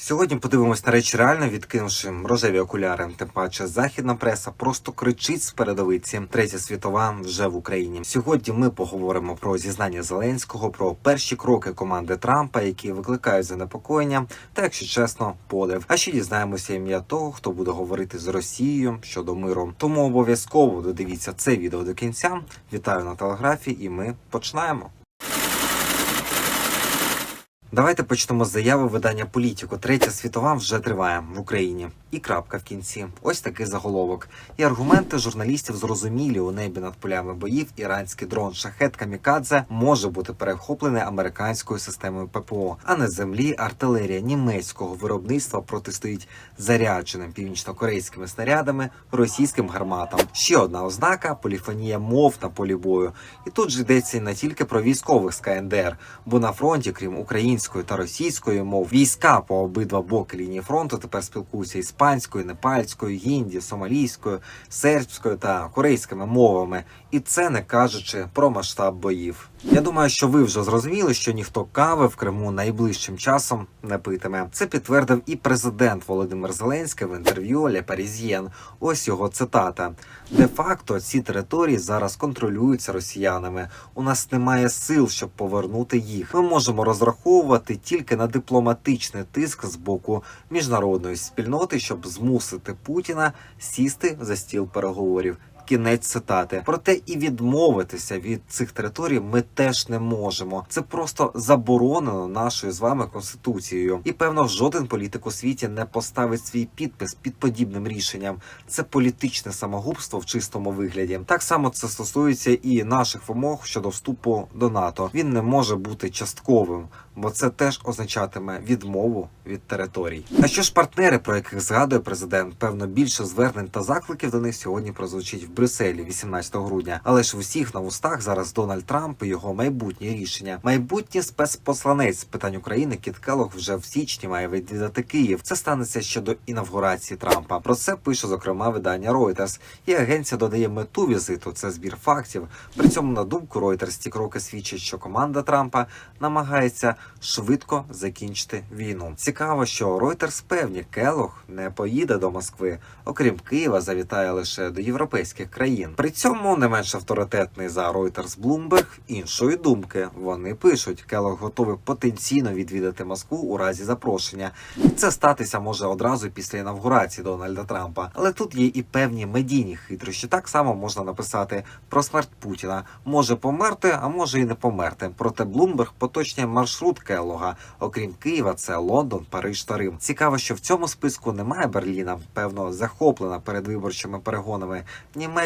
Сьогодні подивимось на речі реально, відкинувши рожеві окуляри. Тим паче західна преса просто кричить з передовиці. Третя світова вже в Україні. Сьогодні ми поговоримо про зізнання Зеленського, про перші кроки команди Трампа, які викликають занепокоєння, та якщо чесно, подив. А ще дізнаємося ім'я того, хто буде говорити з Росією щодо миру. Тому обов'язково додивіться це відео до кінця. Вітаю на телеграфі, і ми починаємо. Давайте почнемо з заяви видання Політіко. Третя світова вже триває в Україні. І крапка в кінці. Ось такий заголовок. І аргументи журналістів зрозумілі у небі над полями боїв. Іранський дрон шахет Камікадзе може бути перехоплений американською системою ППО, а на землі артилерія німецького виробництва протистоїть зарядженим північно-корейськими снарядами російським гарматам. Ще одна ознака поліфонія мов на полі бою. І тут же йдеться не тільки про військових з КНДР, бо на фронті, крім української та російської мов, війська по обидва боки лінії фронту тепер спілкуються іспанською, непальською, гінді, сомалійською, сербською та корейськими мовами, і це не кажучи про масштаб боїв. Я думаю, що ви вже зрозуміли, що ніхто кави в Криму найближчим часом не питиме. Це підтвердив і президент Володимир Зеленський в інтерв'ю Ле Парізьєн. Ось його цитата: де-факто ці території зараз контролюються росіянами. У нас немає сил, щоб повернути їх. Ми можемо розраховувати тільки на дипломатичний тиск з боку міжнародної спільноти, щоб змусити Путіна сісти за стіл переговорів. Кінець цитати. Проте і відмовитися від цих територій ми теж не можемо. Це просто заборонено нашою з вами конституцією. І певно, жоден політик у світі не поставить свій підпис під подібним рішенням. Це політичне самогубство в чистому вигляді. Так само це стосується і наших вимог щодо вступу до НАТО. Він не може бути частковим, бо це теж означатиме відмову від територій. А що ж партнери, про яких згадує президент, певно, більше звернень та закликів до них сьогодні прозвучить в Брюсселі 18 грудня. Але ж в усіх на вустах зараз Дональд Трамп і його майбутнє рішення. Майбутній спецпосланець з питань України Кіт Келлог вже в січні має відвідати Київ. Це станеться ще до інавгурації Трампа. Про це пише зокрема видання Reuters. І агенція додає мету візиту. Це збір фактів. При цьому на думку Reuters ці кроки свідчать, що команда Трампа намагається швидко закінчити війну. Цікаво, що Reuters певні Келлог не поїде до Москви. Окрім Києва, завітає лише до європейських країн. При цьому не менш авторитетний за Reuters Bloomberg іншої думки. Вони пишуть, Келлог готовий потенційно відвідати Москву у разі запрошення. Це статися може одразу після інавгурації Дональда Трампа. Але тут є і певні медійні хитрощі. Так само можна написати про смерть Путіна. Може померти, а може і не померти. Проте Bloomberg поточнює маршрут Келлога. Окрім Києва, це Лондон, Париж та Рим. Цікаво, що в цьому списку немає Берліна. Певно, захоплена передвиборчими перегонами. Німеччина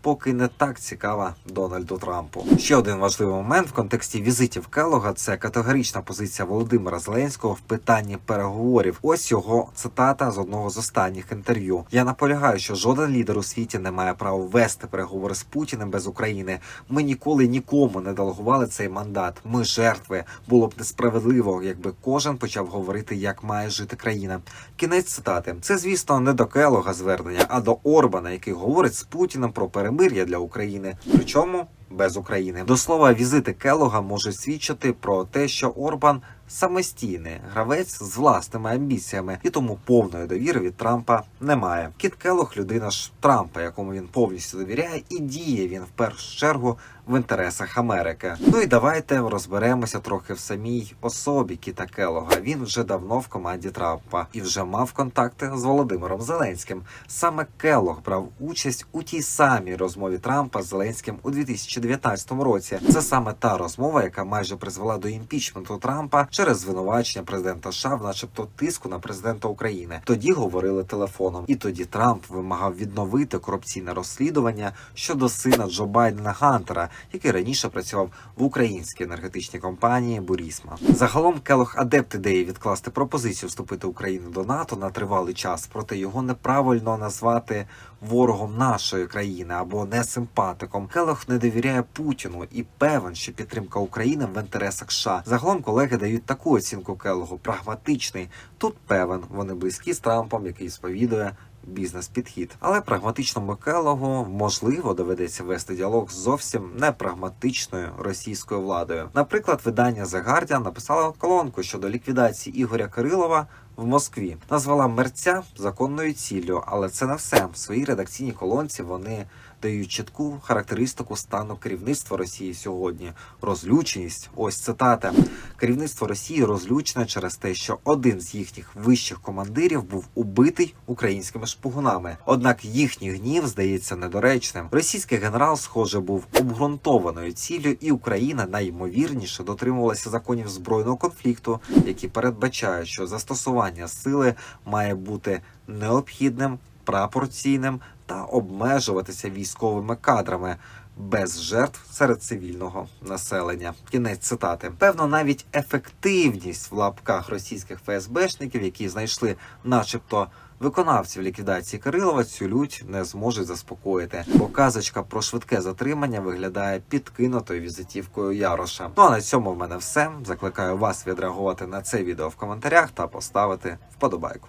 поки не так цікава Дональду Трампу. Ще один важливий момент в контексті візитів Келлога – це категорична позиція Володимира Зеленського в питанні переговорів. Ось його цитата з одного з останніх інтерв'ю. Я наполягаю, що жоден лідер у світі не має права вести переговори з Путіним без України. Ми ніколи нікому не делегували цей мандат. Ми жертви. Було б несправедливо, якби кожен почав говорити, як має жити країна. Кінець цитати. Це, звісно, не до Келога звернення, а до Орбана, який говорить з Путіним про перемир'я для України. Причому без України. До слова, візити Келога можуть свідчити про те, що Орбан самостійний гравець з власними амбіціями, і тому повної довіри від Трампа немає. Кіт Келог людина ж Трампа, якому він повністю довіряє, і діє він в першу чергу в інтересах Америки. Ну і давайте розберемося трохи в самій особі Кіта Келога. Він вже давно в команді Трампа і вже мав контакти з Володимиром Зеленським. Саме Келог брав участь у тій самій розмові Трампа з Зеленським у 2019 році. Це саме та розмова, яка майже призвела до імпічменту Трампа через звинувачення президента США, в начебто тиску на президента України. Тоді говорили телефоном, і тоді Трамп вимагав відновити корупційне розслідування щодо сина Джо Байдена Гантера, який раніше працював в українській енергетичній компанії Бурісма. Загалом Келох адепт ідеї відкласти пропозицію вступити Україну до НАТО на тривалий час, проте його неправильно назвати ворогом нашої країни або не симпатиком. Келох не довіряє Путіну і певен, що підтримка України в інтересах США. Загалом колеги дають таку оцінку Келогу прагматичний. Тут певен, вони близькі з Трампом, який сповідує бізнес-підхід. Але прагматичному Келогу можливо доведеться вести діалог з зовсім непрагматичною російською владою. Наприклад, видання The Guardian написало колонку щодо ліквідації Ігоря Кирилова в Москві. Назвала мерця законною ціллю, але це не все. В своїй редакційній колонці вони дають чітку характеристику стану керівництва Росії сьогодні. Розлюченість. Ось цитата. Керівництво Росії розлючене через те, що один з їхніх вищих командирів був убитий українськими шпигунами. Однак їхній гнів здається недоречним. Російський генерал, схоже, був обґрунтованою ціллю, і Україна найімовірніше дотримувалася законів збройного конфлікту, які передбачають, що застосування сили має бути необхідним, пропорційним та обмежуватися військовими кадрами. Без жертв серед цивільного населення. Кінець цитати. Певно, навіть ефективність в лапках російських ФСБшників, які знайшли, начебто, виконавців ліквідації Кирилова, цю лють не зможуть заспокоїти. Бо казочка про швидке затримання виглядає підкинутою візитівкою Яроша. Ну а на цьому в мене все. Закликаю вас відреагувати на це відео в коментарях та поставити вподобайку.